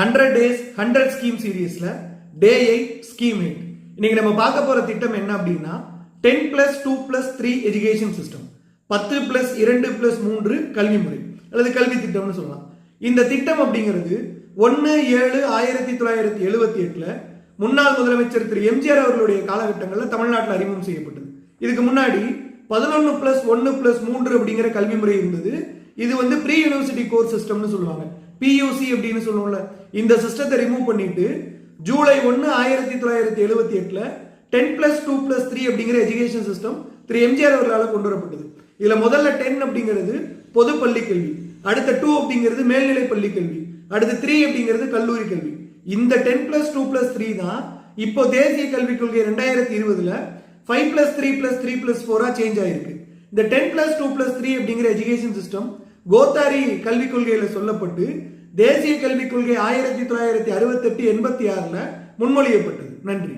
Hundred days hundred scheme சீரீஸில் டே eight scheme eight இன்னைக்கு நம்ம பார்க்க போகிற திட்டம் என்ன அப்படின்னா ten plus two plus three education system பத்து பிளஸ் இரண்டு பிளஸ் மூன்று கல்வி முறை. அல்லது கல்வி திட்டம்னு சொல்லலாம். இந்த திட்டம் அப்படிங்கிறது ஒன்று ஏழு ஆயிரத்தி தொள்ளாயிரத்தி எழுபத்தி எட்டில் முன்னாள் முதலமைச்சர் திரு எம்ஜிஆர் அவர்களுடைய காலகட்டங்களில் தமிழ்நாட்டில் அறிமுகம் செய்யப்பட்டது. இதுக்கு முன்னாடி பதினொன்று பிளஸ் ஒன்று பிளஸ் மூன்று அப்படிங்கிற கல்வி முறை இருந்தது. இது வந்து ப்ரீ யூனிவர்சிட்டி கோர்ஸ் சிஸ்டம்னு சொல்லுவாங்க. பியூசி அப்படின்னு சொல்லுவோம்ல. இந்த சிஸ்டத்தை ரிமூவ் பண்ணிட்டு ஜூலை ஒன்று ஆயிரத்தி தொள்ளாயிரத்தி எழுபத்தி எட்டில் ten plus two plus three அப்படிங்கிற எஜுகேஷன் சிஸ்டம் திரு எம்ஜிஆர் அவர்களால் கொண்டு வரப்பட்டது. இதில் முதல்ல டென் அப்படிங்கிறது பொது பள்ளி கல்வி. அடுத்த டூ அப்படிங்கிறது மேல்நிலை பள்ளி கல்வி. அடுத்து த்ரீ அப்படிங்கிறது கல்லூரி கல்வி. இந்த ten plus two plus three தான் இப்போ தேசிய கல்விக் கொள்கை ரெண்டாயிரத்தி இருபதுல five plus three plus three plus ஃபோரா change ஆயிருக்கு. இந்த ten plus two plus three அப்படிங்கிற எஜுகேஷன் சிஸ்டம் கோத்தாரி கல்விக் கொள்கையில சொல்லப்பட்டு தேசிய கல்விக் கொள்கை ஆயிரத்தி தொள்ளாயிரத்தி அறுபத்தெட்டு எண்பத்தி ஆறுல முன்மொழியப்பட்டது. நன்றி.